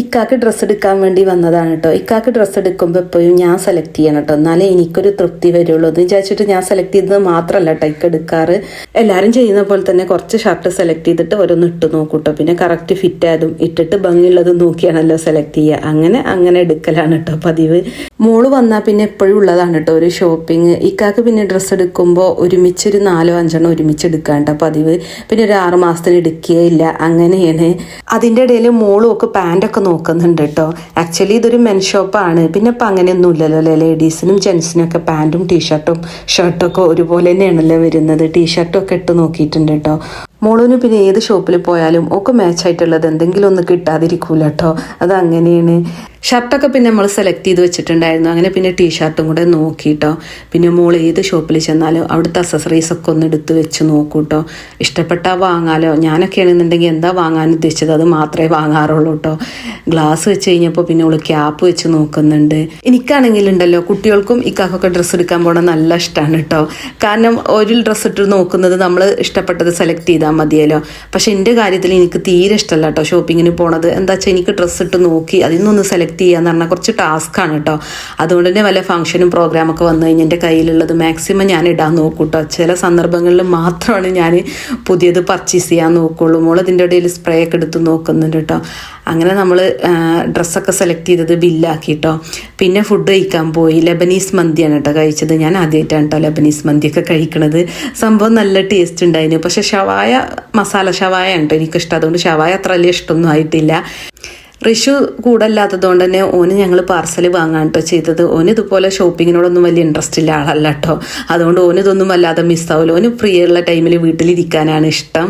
ഇക്കാക്ക് ഡ്രസ്സ് എടുക്കാൻ വേണ്ടി വന്നതാണ് കേട്ടോ ഇക്കാക്ക് ഡ്രസ്സ് എടുക്കുമ്പോൾ എപ്പോഴും ഞാൻ സെലക്ട് ചെയ്യണം കേട്ടോ എന്നാലേ എനിക്കൊരു തൃപ്തി വരുള്ളൂ. എന്ന് വിചാരിച്ചിട്ട് ഞാൻ സെലക്ട് ചെയ്തത് മാത്രമല്ല കേട്ടോ ഇക്ക എടുക്കാറ്. എല്ലാവരും ചെയ്യുന്ന പോലെ തന്നെ കുറച്ച് ഷർട്ട് സെലക്ട് ചെയ്തിട്ട് ഓരോന്ന് ഇട്ട് നോക്കും കേട്ടോ പിന്നെ കറക്റ്റ് ഫിറ്റ് ആയതും ഇട്ടിട്ട് ഭംഗിയുള്ളതും നോക്കിയാണല്ലോ സെലക്ട് ചെയ്യുക അങ്ങനെ അങ്ങനെ എടുക്കലാണ് കേട്ടോ പതിവ്. മോൾ വന്നാൽ പിന്നെ എപ്പോഴും ഉള്ളതാണ് കേട്ടോ ഒരു ഷോപ്പിംഗ് ഇക്കാക്ക് പിന്നെ ഡ്രസ്സ് എടുക്കുമ്പോൾ ഒരുമിച്ച് ഒരു നാലോ അഞ്ചെണ്ണം ഒരുമിച്ച് എടുക്കാൻ കേട്ടോ പതിവ്. പിന്നെ ഒരു ആറ് എടുക്കുകയില്ല. അങ്ങനെയാണ്. അതിന്റെ ഇടയിൽ മോളും ഒക്കെ പാന്റൊക്കെ നോക്കുന്നുണ്ട് കേട്ടോ ആക്ച്വലി ഇതൊരു മെൻ ഷോപ്പാണ് പിന്നെ ഇപ്പം അങ്ങനെയൊന്നും ഇല്ലല്ലോ അല്ലേ? ലേഡീസിനും ജെൻസിനും ഒക്കെ പാന്റും ടീഷർട്ടും ഷർട്ടും ഒക്കെ ഒരുപോലെ തന്നെയാണല്ലോ വരുന്നത്. ടീഷർട്ടും ഒക്കെ ഇട്ട് നോക്കിയിട്ടുണ്ട് കേട്ടോ മോളൂന് പിന്നെ ഏത് ഷോപ്പിൽ പോയാലും ഒക്കെ മാച്ചായിട്ടുള്ളത് എന്തെങ്കിലും ഒന്ന് കിട്ടാതിരിക്കൂല കേട്ടോ അത് അങ്ങനെയാണ്. ഷർട്ടൊക്കെ പിന്നെ നമ്മൾ സെലക്ട് ചെയ്ത് വെച്ചിട്ടുണ്ടായിരുന്നു. അങ്ങനെ പിന്നെ ടീഷർട്ടും കൂടെ നോക്കിയിട്ടോ പിന്നെ മോൾ ഏത് ഷോപ്പിൽ ചെന്നാലും അവിടുത്തെ അസസറീസ് ഒക്കെ ഒന്ന് എടുത്ത് വെച്ച് നോക്കൂട്ടോ. ഇഷ്ടപ്പെട്ടാൽ വാങ്ങാലോ. ഞാനൊക്കെ ആണെന്നുണ്ടെങ്കിൽ എന്താ വാങ്ങാൻ ഉദ്ദേശിച്ചത്? അത് മാത്രമേ വാങ്ങാറുള്ളൂ കേട്ടോ ഗ്ലാസ് വെച്ച് കഴിഞ്ഞപ്പോൾ പിന്നെ ഉള്ള ക്യാപ്പ് വെച്ച് നോക്കുന്നുണ്ട്. എനിക്കാണെങ്കിൽ ഉണ്ടല്ലോ കുട്ടികൾക്കും ഇക്കാക്കൊക്കെ ഡ്രസ്സ് എടുക്കാൻ പോകണം നല്ല ഇഷ്ടമാണ് കേട്ടോ കാരണം ഒരു ഡ്രസ്സ് ഇട്ട് നോക്കുന്നത് നമ്മൾ ഇഷ്ടപ്പെട്ടത് സെലക്ട് ചെയ്താൽ മതിയല്ലോ. പക്ഷെ എന്റെ കാര്യത്തിൽ എനിക്ക് തീരെ ഇഷ്ടമല്ല കേട്ടോ ഷോപ്പിങ്ങിന് പോണത്. എന്താ വെച്ചാൽ എനിക്ക് ഡ്രസ്സ് ഇട്ട് നോക്കി അതിൽ നിന്നൊന്ന് സെലക്ട് ചെയ്യാന്ന് പറഞ്ഞാൽ കുറച്ച് ടാസ്ക്കാണ് കേട്ടോ അതുകൊണ്ട് തന്നെ വല്ല ഫംഗ്ഷനും പ്രോഗ്രാമൊക്കെ വന്നു കഴിഞ്ഞാൽ എന്റെ കയ്യിലുള്ളത് മാക്സിമം ഞാൻ ഇടാൻ നോക്കും കേട്ടോ ചില സന്ദർഭങ്ങളിൽ മാത്രമാണ് ഞാൻ പുതിയത് പർച്ചേസ് ചെയ്യാൻ നോക്കുള്ളൂ. മോൾ അതിന്റെ ഇടയിൽ സ്പ്രേ ഒക്കെ എടുത്ത് നോക്കുന്നുണ്ട് കേട്ടോ അങ്ങനെ നമ്മൾ ഡ്രസ്സൊക്കെ സെലക്ട് ചെയ്തത് ബില്ലാക്കി കേട്ടോ പിന്നെ ഫുഡ് കഴിക്കാൻ പോയി. ലെബനീസ് മന്തിയാണ് കേട്ടോ കഴിച്ചത്. ഞാൻ ആദ്യമായിട്ടാണ് കേട്ടോ ലെബനീസ് മന്തിയൊക്കെ കഴിക്കണത്. സംഭവം നല്ല ടേസ്റ്റ് ഉണ്ടായിരുന്നു. പക്ഷെ ഷവായ മസാല ഷവായ കേട്ടോ എനിക്കിഷ്ടം. അതുകൊണ്ട് ഷവായ അത്ര വലിയ ഇഷ്ടമൊന്നും ആയിട്ടില്ല. ഋഷു കൂടല്ലാത്തതുകൊണ്ട് തന്നെ ഓന് ഞങ്ങൾ പാർസൽ വാങ്ങാൻ കേട്ടോ ചെയ്തത്. ഓന് ഇതുപോലെ ഷോപ്പിങ്ങിനോടൊന്നും വലിയ ഇൻട്രസ്റ്റ് ഇല്ല ആളല്ല കേട്ടോ അതുകൊണ്ട് ഓന് ഇതൊന്നും വല്ലാതെ മിസ്സാവില്ല ഓന് ഫ്രീ ഉള്ള ടൈമിൽ വീട്ടിലിരിക്കാനാണ് ഇഷ്ടം.